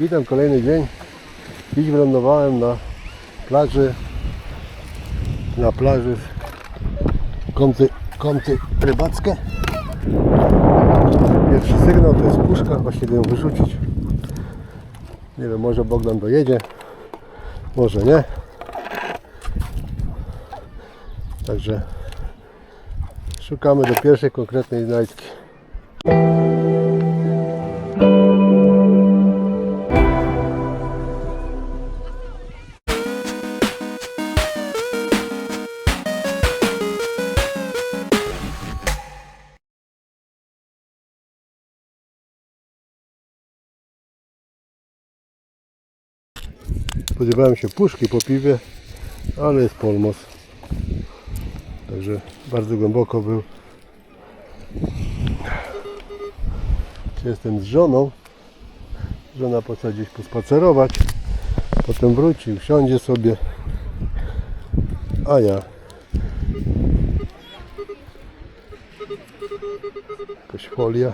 Witam kolejny dzień. Dziś wylądowałem na plaży na plaży kąty, kąty rybackie. Pierwszy sygnał to jest puszka, właśnie ją wyrzucić. Nie wiem, może Bogdan dojedzie, może nie. Także szukamy do pierwszej konkretnej znajdźki. Spodziewałem się puszki po piwie, ale jest polmos. Także bardzo głęboko był. Jestem z żoną. Żona poszła gdzieś pospacerować. Potem wróci, wsiądzie sobie. A ja. Jakaś folia.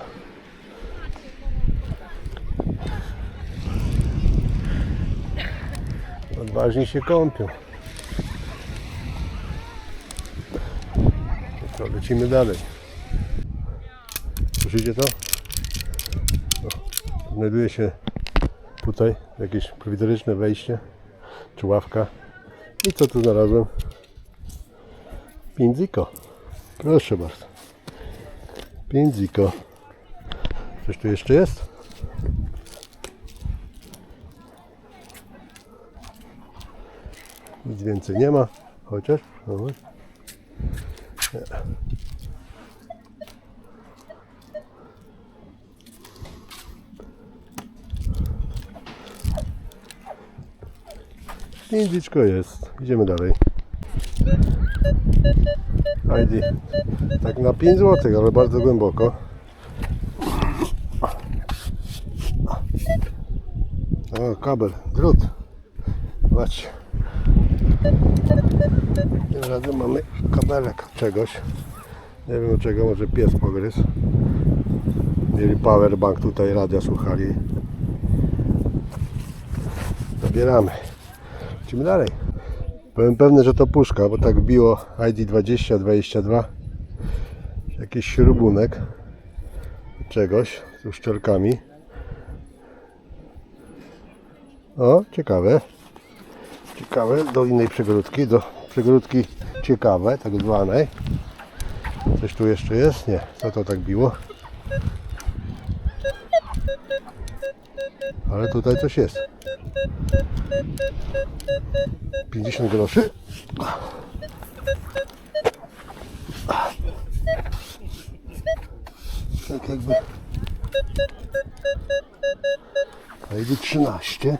Odważnie się kąpią. No to lecimy dalej. Słyszycie to? O, znajduje się tutaj jakieś prowizoryczne wejście czy ławka. I co tu znalazłem? Pindziko. Proszę bardzo. Pindziko. Coś tu jeszcze jest? Nic więcej nie ma. Chociaż. No. Nie. Indiczko jest. Idziemy dalej. ID. Tak na 5 zł, ale bardzo głęboko. O, kabel, drut. Patrzcie. Tym razem mamy kabelek czegoś. Nie wiem czego, może pies pogryzł. Mieli powerbank tutaj, radia słuchali. Zabieramy. Lecimy dalej. Byłem pewny, że to puszka, bo tak biło ID 2022. Jakiś śrubunek czegoś z uszczelkami. O, ciekawe. Ciekawe, do innej przegródki, do przegródki ciekawe, tak zwanej. Coś tu jeszcze jest? Nie, co to tak biło? Ale tutaj coś jest. 50 groszy. Tak jakby. A idzie 13.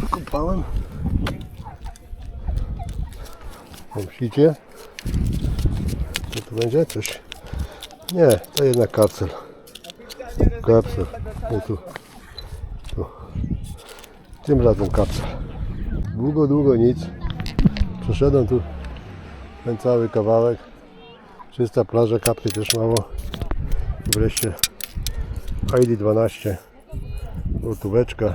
Wykopałem. Myślicie? Co tu będzie? Coś? Nie, to jednak kapsel. Kapsel. Nie tu. Tu. Tym razem kapsel. Długo, długo nic. Przeszedłem tu ten cały kawałek. Czysta plaża, kapli też mało. Wreszcie ID 12. Gotóweczka.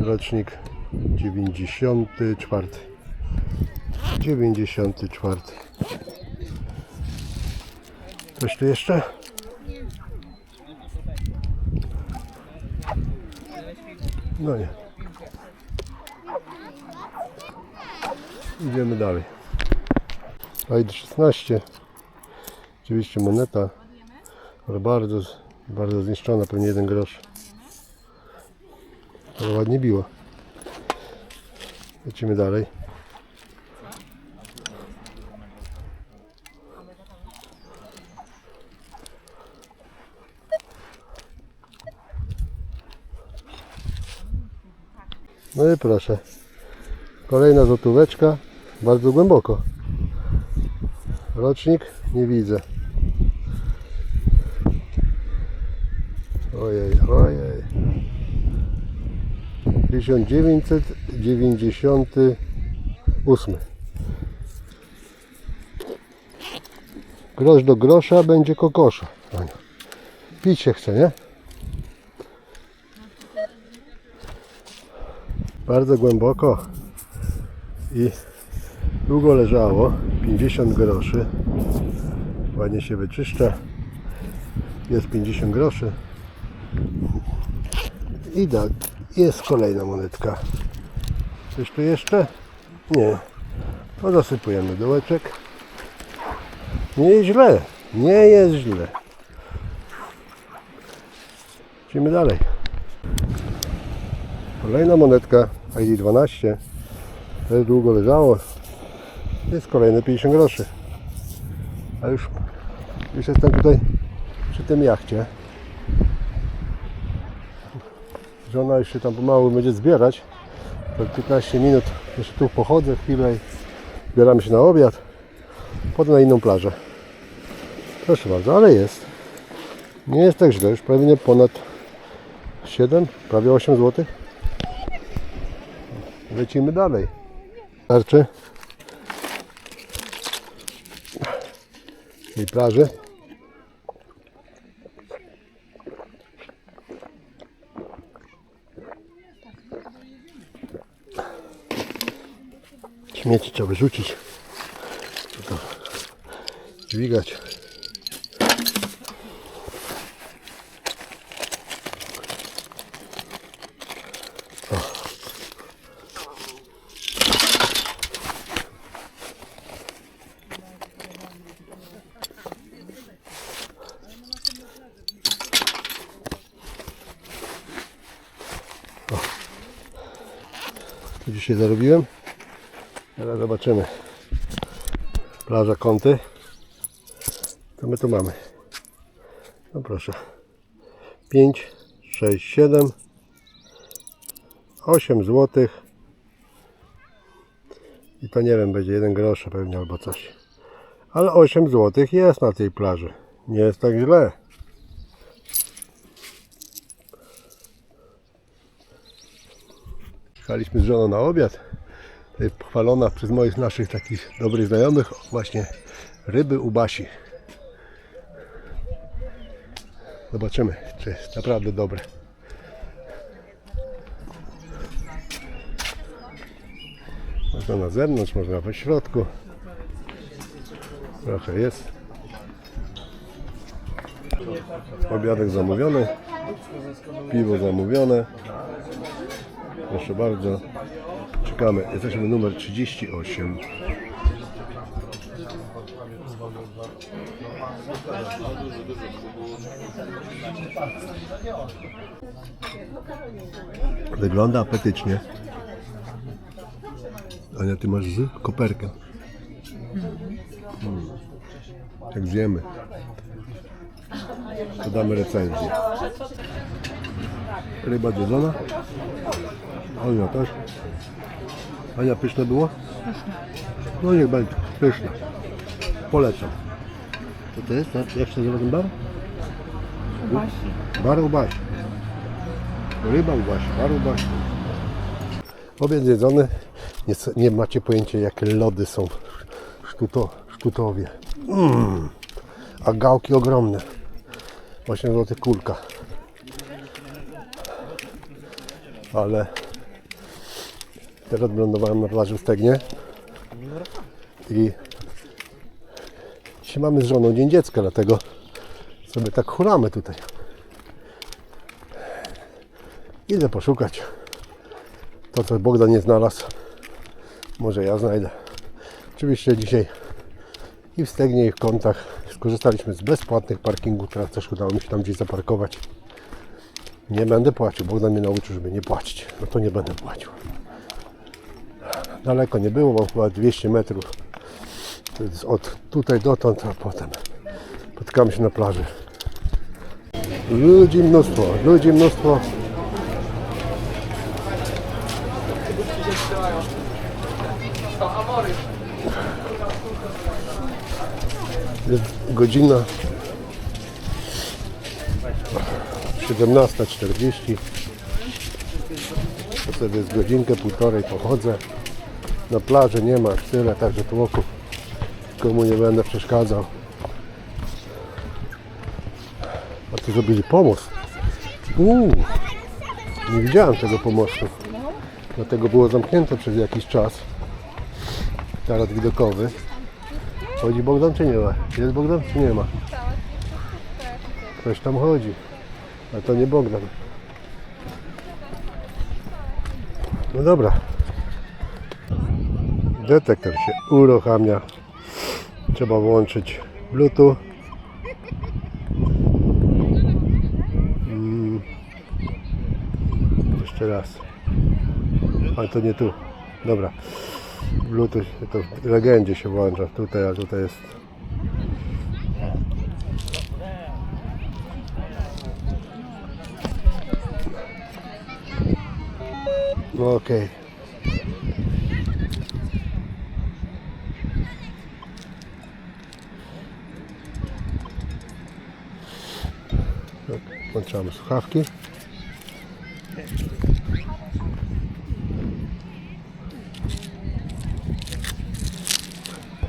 Rocznik 94. 94. Coś tu jeszcze? No nie. Idziemy dalej. ID 16. Oczywiście moneta, ale bardzo, bardzo zniszczona, pewnie jeden grosz. Ale ładnie biło. Lecimy dalej. No i proszę. Kolejna złotóweczka. Bardzo głęboko. Rocznik nie widzę. Ojej. 1998 Grosz do grosza będzie kokosza. Ania. Pić się chce, nie? Bardzo głęboko i długo leżało. 50 groszy. Ładnie się wyczyszcza. Jest 50 groszy. I tak, jest kolejna monetka. Coś tu jeszcze? Nie. To zasypujemy dołeczek. Nie jest źle. Nie jest źle. Idziemy dalej. Kolejna monetka ID12. Też długo leżało. Jest kolejne 50 groszy. A już, już jestem tutaj przy tym jachcie. Żona się tam pomału będzie zbierać. To 15 minut jeszcze tu pochodzę chwilę i zbieramy się na obiad. Potem na inną plażę. Proszę bardzo, ale jest. Nie jest tak źle, już pewnie ponad 7, prawie 8 zł. Lecimy dalej. Starczy. Tej plaży. Śmieci trzeba wyrzucić. To dźwigać. Dzisiaj zarobiłem. Teraz zobaczymy. Plaża Kąty. Co my tu mamy? No proszę. 5, 6, 7, 8 zł. I to nie wiem, będzie 1 grosz pewnie albo coś. Ale 8 zł jest na tej plaży. Nie jest tak źle. Jechaliśmy z żoną na obiad. Tutaj pochwalona przez moich naszych takich dobrych znajomych właśnie ryby u Basi. Zobaczymy, czy jest naprawdę dobre. Można na zewnątrz, można we środku. Trochę jest. Obiadek zamówiony. Piwo zamówione. Proszę bardzo. Czekamy. Jesteśmy numer 38. Wygląda apetycznie. Ania, ty masz z koperkę. Mm. Jak zjemy, to damy recenzję. Ryba jedzona. Ania też. Ania, pyszne było? No niech będzie, pyszne. Polecam. Co to jest? Jak się nazywa ten bar? Bar u Basi. Ryba u Basi, bar u Basi. Obiad jedzony. Nie, nie macie pojęcia jakie lody są w sztuto, sztutowie. Mm. A gałki ogromne. 8 zł kulka. Ale teraz wylądowałem na plaży w Stegnie i dzisiaj mamy z żoną Dzień Dziecka, dlatego sobie tak hulamy tutaj. Idę poszukać to, co Bogdan nie znalazł. Może ja znajdę. Oczywiście dzisiaj i w Stegnie, i w Kątach skorzystaliśmy z bezpłatnych parkingów. Teraz też udało mi się tam gdzieś zaparkować. Nie będę płacił. Bogdan mnie nauczył, żeby nie płacić. No to nie będę płacił. Daleko nie było, mam chyba 200 metrów. Od tutaj dotąd, a potem spotkamy się na plaży. Ludzi mnóstwo, ludzi mnóstwo. Jest godzina 17.40 to sobie z godzinkę, półtorej pochodzę na plaży nie ma tyle, także tłoku komu nie będę przeszkadzał A tu zrobili pomost. Uuu, nie widziałem tego pomostu. Dlatego było zamknięte przez jakiś czas. Teraz widokowy. Chodzi Bogdan czy nie ma? Jest Bogdan czy nie ma? Ktoś tam chodzi. A to nie Bogdan. No dobra. Detektor się uruchamia. Trzeba włączyć Bluetooth. Mm. Jeszcze raz. Ale to nie tu. Dobra. Bluetooth to w legendzie się włącza. Tutaj, a tutaj jest. Okej. Włączamy słuchawki.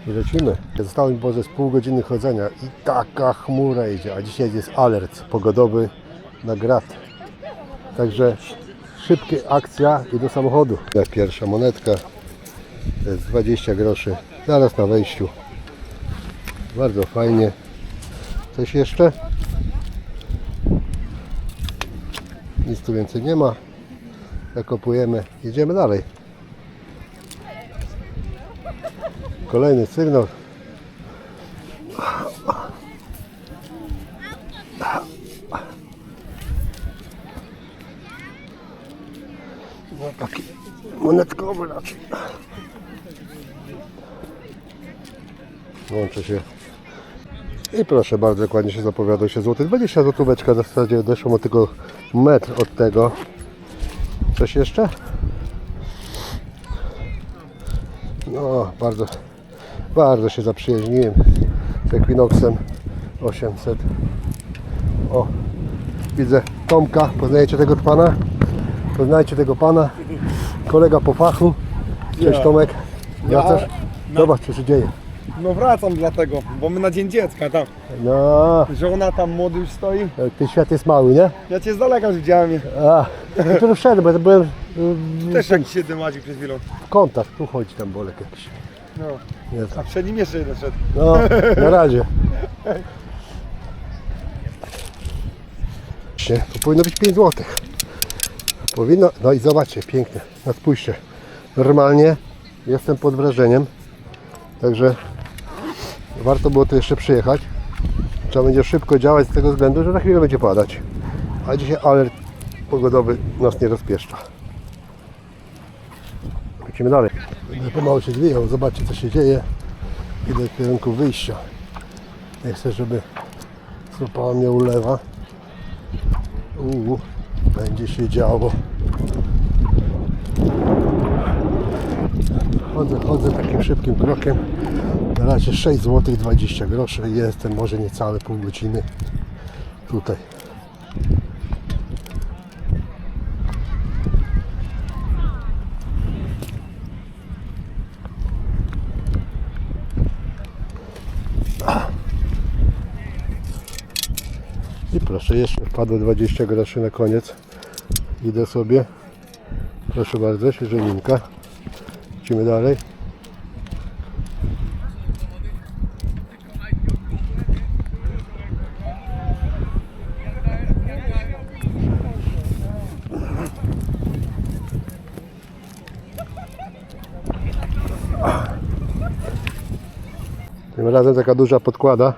I lecimy. Zostało mi może z pół godziny chodzenia i taka chmura idzie, a dzisiaj jest alert pogodowy na grat. Także szybkie akcja i do samochodu. Pierwsza monetka, to jest 20 groszy, zaraz na wejściu. Bardzo fajnie. Coś jeszcze? Nic tu więcej nie ma. Zakopujemy, jedziemy dalej. Kolejny sygnał. No taki monetkowy raczej. Łączę się. I proszę bardzo, dokładnie się zapowiadał się złoty 20 złotóweczka, w zasadzie doszło mu tylko metr od tego. Coś jeszcze? No, bardzo, bardzo się zaprzyjaźniłem z Equinoxem 800. O, widzę Tomka, poznajecie tego pana? Poznajcie tego pana, kolega po fachu. Cześć. Tomek. Ja Ja- też. Zobacz co się dzieje. No wracam dlatego, bo my na dzień dziecka tam. No, Żona tam młody już stoi. ten świat jest mały, nie? Ja cię z daleka już widziałem. A, i tu wszedłem, bo ja byłem y, Też jak się dymadził przed chwilą. w kontakt. Tu chodzi tam bolek jakiś. No. Nie, A przed nim jeszcze jeden szedł. No, na razie. Się, To powinno być 5 zł. Powinno, no i zobaczcie, piękne. No spójrzcie. Normalnie jestem pod wrażeniem. Także warto było tu jeszcze przyjechać. Trzeba będzie szybko działać z tego względu, że za chwilę będzie padać. A dzisiaj alert pogodowy nas nie rozpieszcza. Lecimy dalej. Będę pomału się zwijał, zobaczcie co się dzieje. Idę w kierunku wyjścia. Nie chcę, żeby stopała mnie ulewa. Uuu, będzie się działo. Chodzę, chodzę takim szybkim krokiem. Razie 6 zł 20 groszy. Jestem może niecałe pół godziny tutaj. I proszę, jeszcze wpadło 20 groszy na koniec. Idę sobie. Proszę bardzo, świeżeninka. Idziemy dalej. Tym razem taka duża podkłada.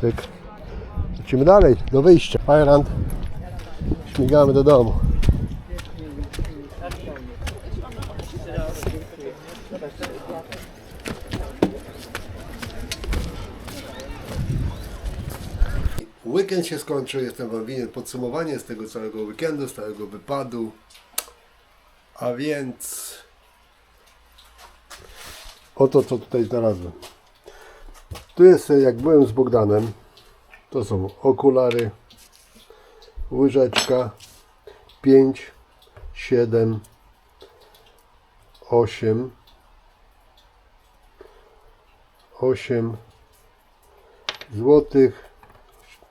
Cyk. Lecimy dalej, do wyjścia. Fajrand. Śmigamy do domu. Weekend się skończył, jestem Wam winien podsumowanie z tego całego weekendu, z całego wypadu. A więc oto co tutaj znalazłem. Tu jest jak byłem z Bogdanem, to są okulary, łyżeczka 5, 7, 8, 8 złotych,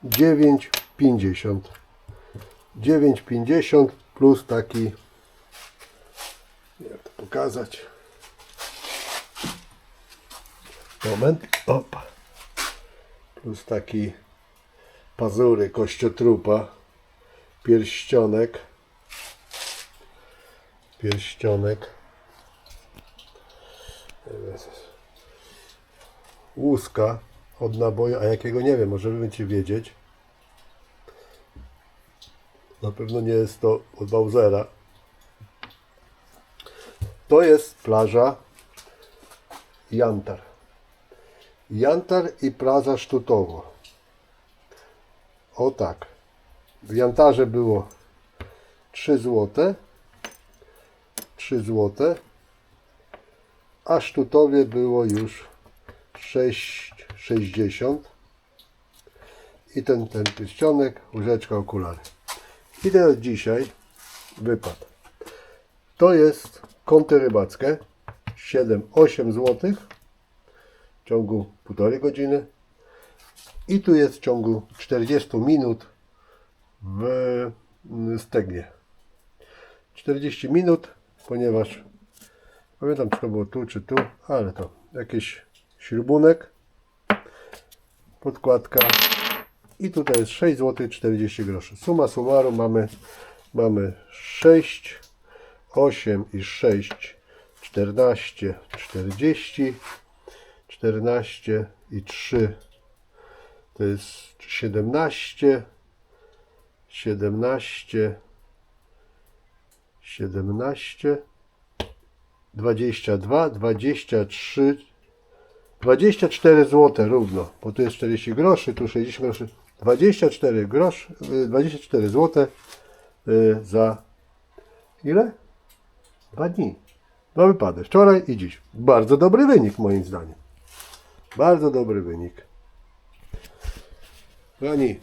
9,50 9,50 plus taki jak to pokazać moment opa plus taki pazury kościotrupa pierścionek pierścionek łuska od naboju, a jakiego nie wiem, może będziecie wiedzieć. Na pewno nie jest to od Bowsera. To jest plaża Jantar. Jantar i plaża Sztutowo. O tak. W Jantarze było 3 złote. 3 złote. A Sztutowie było już 6,60 i ten, ten pierścionek, łyżeczka, okulary. I teraz dzisiaj wypad. To jest kąty rybackie 7-8 zł w ciągu półtorej godziny i tu jest w ciągu 40 minut w mm, stegnie. 40 minut, ponieważ Pamiętam, czy to było tu, czy tu, ale to jakiś śrubunek, podkładka i tutaj jest 6 zł 40 groszy. Suma summarum mamy, mamy 6, 8 i 6, 14, 40, 14 i 3 to jest 17, 17, 17, 22, 23, 24 zł równo, bo tu jest 40 groszy, tu 60 groszy, 24 grosz, y, 24 zł za ile? Dwa dni. Dwa wypady, wczoraj i dziś. Bardzo dobry wynik moim zdaniem. Bardzo dobry wynik. Kochani,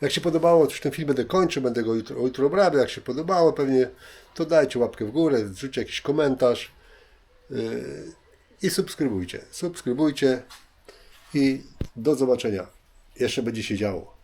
jak się podobało, już ten film będę kończył, będę go jutro, jutro obrabiał. Jak się podobało, pewnie to dajcie łapkę w górę, zrzućcie jakiś komentarz yy, i subskrybujcie. Subskrybujcie i do zobaczenia. Jeszcze będzie się działo.